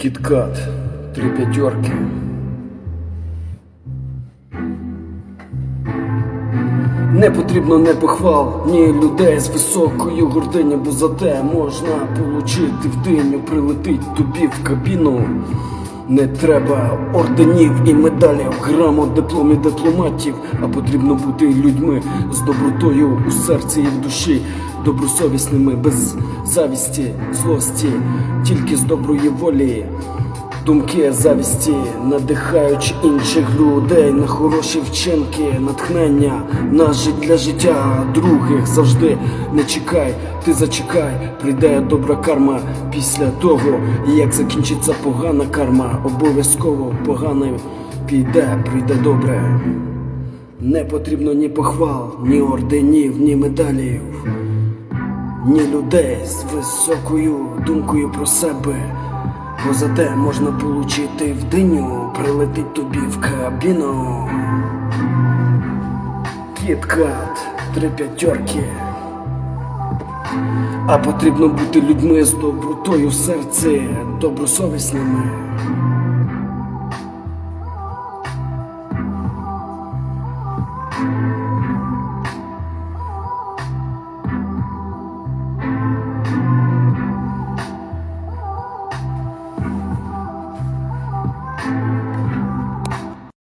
Кіткат, три п'ятерки. Не потрібно не похвал, ні людей з високою гординю, бо за те можна получити в диню, прилетить тобі в кабіну. Не треба орденів і медалів, грамот, дипломів, дипломатів, а потрібно бути людьми з добротою у серці і в душі, добросовісними, без завісті, злості, тільки з доброї волі. Думки завісті, надихаючи інших людей на хороші вчинки, натхнення на жит для життя других завжди не чекай, ти зачекай, прийде добра карма після того, як закінчиться погана карма, обов'язково погане піде, прийде добре. Не потрібно ні похвал, ні орденів, ні медалів, ні людей з високою думкою про себе. Бо за те можна получити в диню, прилетить тобі в кабіну. Кіткат, три п'ятерки. А потрібно бути людьми з добротою в серці, добросовісними.